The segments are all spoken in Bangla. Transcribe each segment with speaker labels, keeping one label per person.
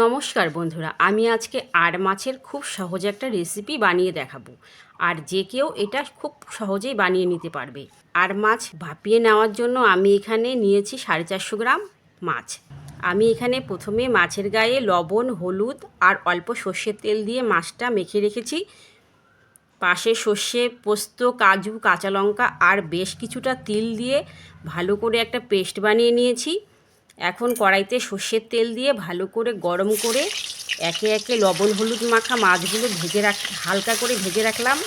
Speaker 1: নমস্কার বন্ধুরা, আমি আজকে আর মাছের খুব সহজ একটা রেসিপি বানিয়ে দেখাবো। আর যে কেউ এটা খুব সহজেই বানিয়ে নিতে পারবে। আর মাছ ভাপিয়ে নেওয়ার জন্য আমি এখানে নিয়েছি সাড়ে চারশো গ্রাম মাছ। আমি এখানে প্রথমে মাছের গায়ে লবণ, হলুদ আর অল্প সর্ষের তেল দিয়ে মাছটা মেখে রেখেছি। পাশে সর্ষে, পোস্ত, কাজু, কাঁচা লঙ্কা আর বেশ কিছুটা তিল দিয়ে ভালো করে একটা পেস্ট বানিয়ে নিয়েছি। এখন কড়াইতে সর্ষের তেল দিয়ে ভালো করে গরম করে একে একে লবণ, হলুদ মাখা মাছগুলো ভেজে রাখ, হালকা করে ভেজে রাখলাম।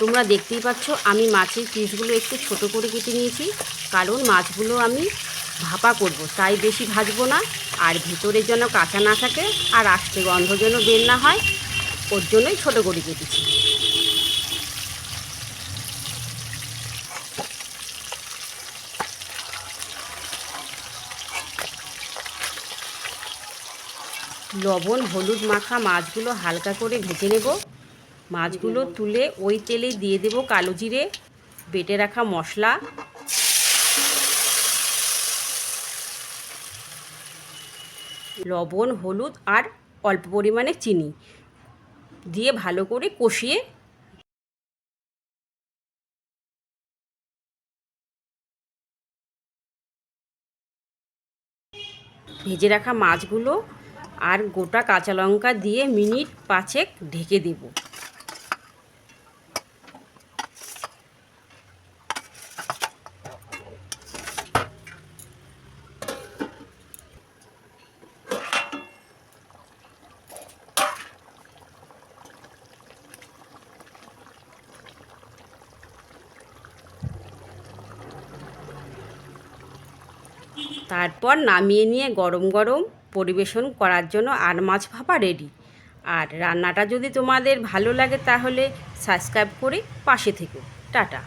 Speaker 1: তোমরা দেখতেই পাচ্ছ, আমি মাছের পিসগুলো একটু ছোট করে কেটে নিয়েছি, কারণ মাছগুলো আমি ভাপা করব, তাই বেশি ভাজবো না, আর ভিতরে যেন কাঁচা না থাকে আর আস্তে গন্ধ যেন বের না হয়, ওর জন্যই ছোটো করে কেটেছি। লবণ, হলুদ মাখা মাছগুলো হালকা করে ভেজে নেব। মাছগুলো তুলে ওই তেলেই দিয়ে দেব কালো জিরে, বেটে রাখা মশলা। লবণ, হলুদ আর অল্প পরিমাণে চিনি দিয়ে ভালো করে কষিয়ে ভেজে রাখা মাছগুলো আর গোটা কাঁচা লঙ্কা দিয়ে মিনিট পাঁচেক ঢেকে দেব। তারপর নামিয়ে নিয়ে গরম গরম পরিবেশন করার জন্য আর মাছ ভাপা রেডি আর রান্নাটা যদি তোমাদের ভালো লাগে তাহলে সাবস্ক্রাইব করে পাশে থেকো। টাটা।